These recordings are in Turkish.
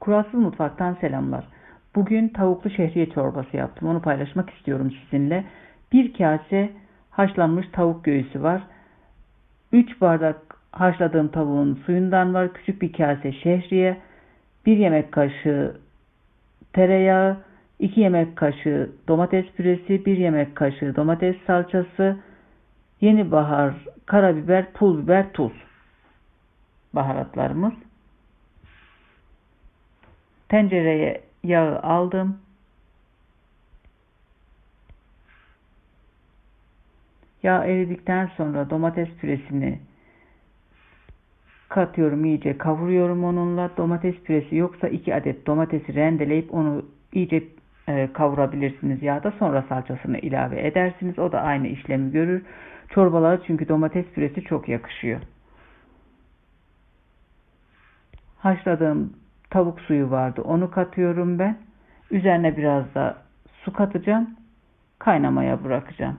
Kuralsız Mutfak'tan selamlar. Bugün tavuklu şehriye çorbası yaptım. Onu paylaşmak istiyorum sizinle. Bir kase haşlanmış tavuk göğsü var. 3 bardak haşladığım tavuğun suyundan var. Küçük bir kase şehriye. 1 yemek kaşığı tereyağı. 2 yemek kaşığı domates püresi. 1 yemek kaşığı domates salçası. Yeni bahar, karabiber, pul biber, tuz. Baharatlarımız. Tencereye yağı aldım. Yağ eridikten sonra domates püresini katıyorum iyice kavuruyorum onunla. Domates püresi yoksa 2 adet domatesi rendeleyip onu iyice e, kavurabilirsiniz yağda. Sonra salçasını ilave edersiniz. O da aynı işlemi görür. Çorbalara çünkü domates püresi çok yakışıyor. Haşladığım tavuk suyu vardı. Onu katıyorum ben. Üzerine biraz da su katacağım. Kaynamaya bırakacağım.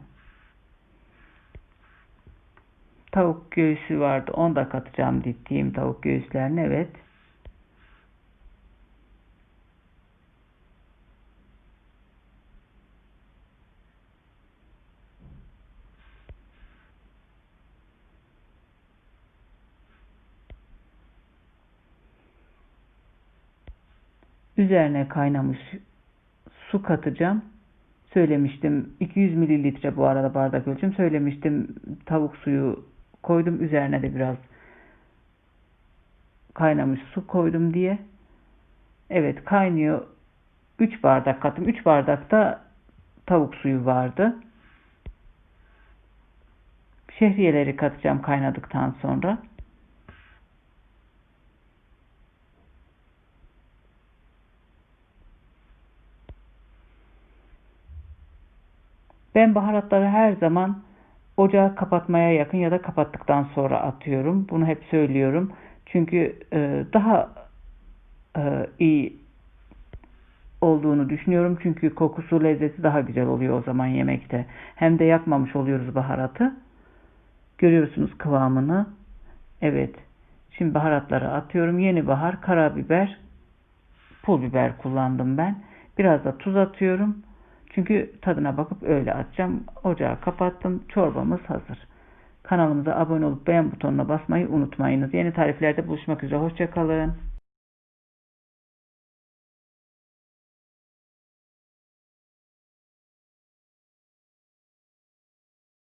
Tavuk göğsü vardı. Onu da katacağım dittiğim tavuk göğüslerine. Evet. Üzerine kaynamış su katacağım. Söylemiştim 200 mililitre bu arada bardak ölçüm. Söylemiştim tavuk suyu koydum. Üzerine de biraz kaynamış su koydum diye. Evet kaynıyor. 3 bardak kattım. 3 bardakta tavuk suyu vardı. Şehriyeleri katacağım kaynadıktan sonra. Ben baharatları her zaman ocağı kapatmaya yakın ya da kapattıktan sonra atıyorum. Bunu hep söylüyorum. Çünkü e, daha e, iyi olduğunu düşünüyorum. Çünkü kokusu, lezzeti daha güzel oluyor o zaman yemekte. Hem de yakmamış oluyoruz baharatı. Görüyorsunuz kıvamını. Evet. Şimdi baharatları atıyorum. Yeni bahar, karabiber, pul biber kullandım ben. Biraz da tuz atıyorum. Çünkü tadına bakıp öyle atacağım. Ocağı kapattım. Çorbamız hazır. Kanalımıza abone olup beğen butonuna basmayı unutmayınız. Yeni tariflerde buluşmak üzere. Hoşçakalın.